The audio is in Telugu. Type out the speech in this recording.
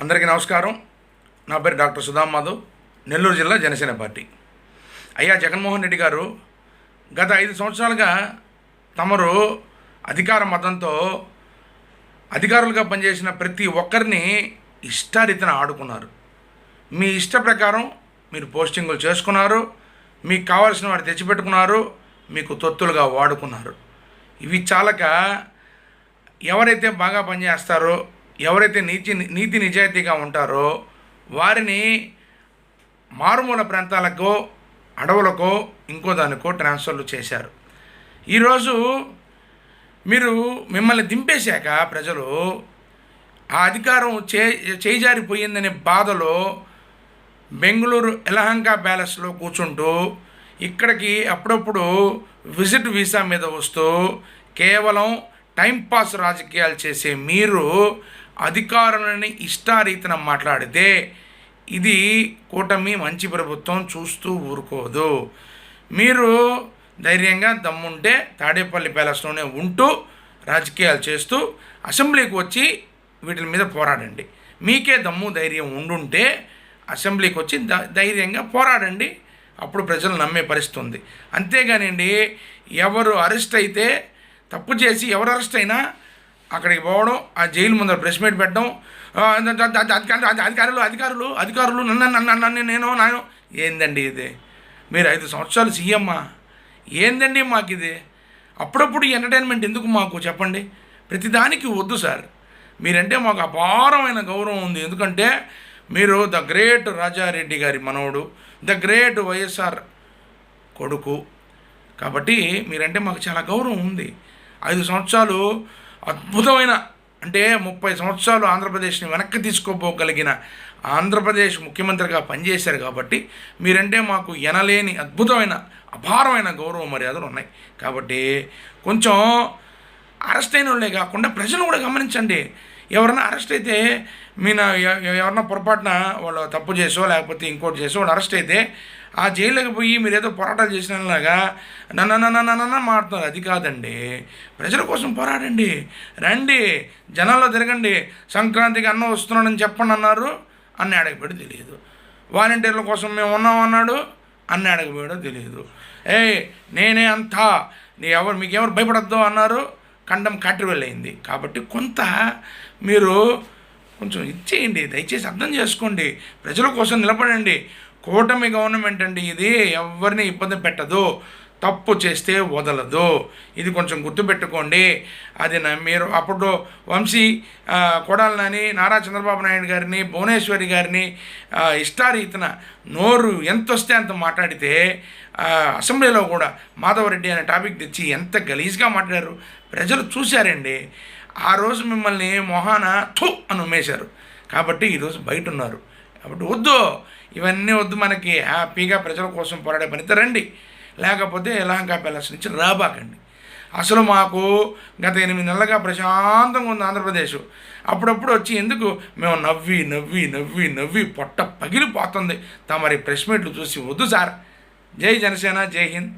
అందరికీ నమస్కారం. నా పేరు డాక్టర్ సుధామ్ మాధవ్. నెల్లూరు జిల్లా జనసేన పార్టీ. అయ్యా జగన్మోహన్ రెడ్డి గారు గత ఐదు సంవత్సరాలుగా తమరు అధికార మతంతో అధికారులుగా పనిచేసిన ప్రతి ఒక్కరిని ఇష్టారీతిన ఆడుకున్నారు. మీ ఇష్ట ప్రకారం మీరు పోస్టింగులు చేసుకున్నారు. మీకు కావాల్సిన వారు తెచ్చిపెట్టుకున్నారు. మీకు తొత్తులుగా వాడుకున్నారు. ఇవి చాలక ఎవరైతే బాగా పనిచేస్తారో ఎవరైతే నీతి నీతి నిజాయితీగా ఉంటారో వారిని మారుమూల ప్రాంతాలకో అడవులకో ఇంకో దానికో ట్రాన్స్ఫర్లు చేశారు. ఈరోజు మీరు మిమ్మల్ని దింపేశాక ప్రజలు ఆ అధికారం చే చేజారిపోయిందనే బాధలో బెంగళూరు ఎలహంక ప్యాలెస్లో కూర్చుంటూ ఇక్కడికి అప్పుడప్పుడు విజిట్ వీసా మీద వస్తూ కేవలం టైంపాస్ రాజకీయాలు చేసే మీరు అధికారులని ఇష్టారీతిన మాట్లాడితే ఇది కూటమి మంచి ప్రభుత్వం చూస్తూ ఊరుకోదు. మీరు ధైర్యంగా దమ్ముంటే తాడేపల్లి ప్యాలెస్లోనే ఉంటూ రాజకీయాలు చేస్తూ అసెంబ్లీకి వచ్చి వీటి మీద పోరాడండి. మీకే దమ్ము ధైర్యం ఉండుంటే అసెంబ్లీకి వచ్చి ధైర్యంగా పోరాడండి. అప్పుడు ప్రజలు నమ్మే పరిస్థితి ఉంది అంతేగానండి ఎవరు అరెస్ట్ అయితే తప్పు చేసి ఎవరు అరెస్ట్ అయినా అక్కడికి పోవడం ఆ జైలు ముందర ప్రెస్ మీట్ పెట్టడం అధికారులు అధికారులు అధికారులు నన్ను నన్ను నన్ను నేను నాను ఏందండి ఇది? మీరు ఐదు సంవత్సరాలు సీఎమ్మా ఏందండి మాకు ఇది? అప్పుడప్పుడు ఎంటర్టైన్మెంట్ ఎందుకు మాకు చెప్పండి? ప్రతిదానికి వద్దు సార్. మీరంటే మాకు అపారమైన గౌరవం ఉంది. ఎందుకంటే మీరు ద గ్రేట్ రాజారెడ్డి గారి మనవడు ద గ్రేట్ వైఎస్ఆర్ కొడుకు. కాబట్టి మీరంటే మాకు చాలా గౌరవం ఉంది. ఐదు సంవత్సరాలు అద్భుతమైన అంటే ముప్పై సంవత్సరాలు ఆంధ్రప్రదేశ్ని వెనక్కి తీసుకోపోగలిగిన ఆంధ్రప్రదేశ్ ముఖ్యమంత్రిగా పనిచేశారు కాబట్టి మీరంటే మాకు ఎనలేని అద్భుతమైన అపారమైన గౌరవ మర్యాదలు ఉన్నాయి. కాబట్టి కొంచెం అరెస్ట్ అయిన వాళ్ళే కాకుండా ప్రజలు కూడా గమనించండి. ఎవరైనా అరెస్ట్ అయితే మీన ఎ- ఎవరన్నా పొరపాటున వాళ్ళు తప్పు చేసో లేకపోతే ఇంకోటి చేసో వాళ్ళు అరెస్ట్ అయితే ఆ జైల్లోకి పోయి మీరు ఏదో పోరాటాలు చేసినలాగా నన్న నన్ను నన్ను అది కాదండి. ప్రజల కోసం పోరాడండి. రండి. జనాల్లో తిరగండి. సంక్రాంతికి అన్నం వస్తున్నాడని చెప్పండి అన్నారు. అన్న అడగబడి తెలియదు. వాలంటీర్ల కోసం మేము ఉన్నాం అన్నాడు. అన్న అడగబోయడం తెలియదు. ఏ నేనే అంతా. నీ ఎవరు మీకెవరు భయపడద్దు అన్నారు. ఖండం కాట్రివెళ్ళయింది కాబట్టి కొంత మీరు కొంచెం ఇచ్చేయండి దయచేసి అర్థం చేసుకోండి ప్రజల కోసం నిలబడండి. కూటమి గవర్నమెంట్ అండి ఇది ఎవరిని ఇబ్బంది పెట్టదు. తప్పు చేస్తే వదలదు. ఇది కొంచెం గుర్తుపెట్టుకోండి. అది నా మీరు అప్పుడు వంశీ కొడాలని నారా చంద్రబాబు నాయుడు గారిని భువనేశ్వరి గారిని ఇష్టారీతన నోరు ఎంత వస్తే అంత మాట్లాడితే అసెంబ్లీలో కూడా మాధవరెడ్డి అనే టాపిక్ తెచ్చి ఎంత గలీజ్గా మాట్లాడారు. ప్రజలు చూశారండి. ఆ రోజు మిమ్మల్ని మొహాన థు అని ఉమ్మేశారు. కాబట్టి ఈరోజు బయట ఉన్నారు కాబట్టి వద్దు. ఇవన్నీ వద్దు మనకి. హ్యాపీగా ప్రజల కోసం పోరాడే పనితరండి లేకపోతే యలహంక ప్యాలెస్ నుంచి రాబాకండి. అసలు మాకు గత ఎనిమిది నెలలుగా ప్రశాంతంగా ఉంది ఆంధ్రప్రదేశ్. అప్పుడప్పుడు వచ్చి ఎందుకు? మేము నవ్వి నవ్వి నవ్వి నవ్వి పొట్ట పగిలిపోతుంది. తమరి ప్రెస్ మీట్లు చూసి వద్దు సార్. జై జనసేన జై హింద్.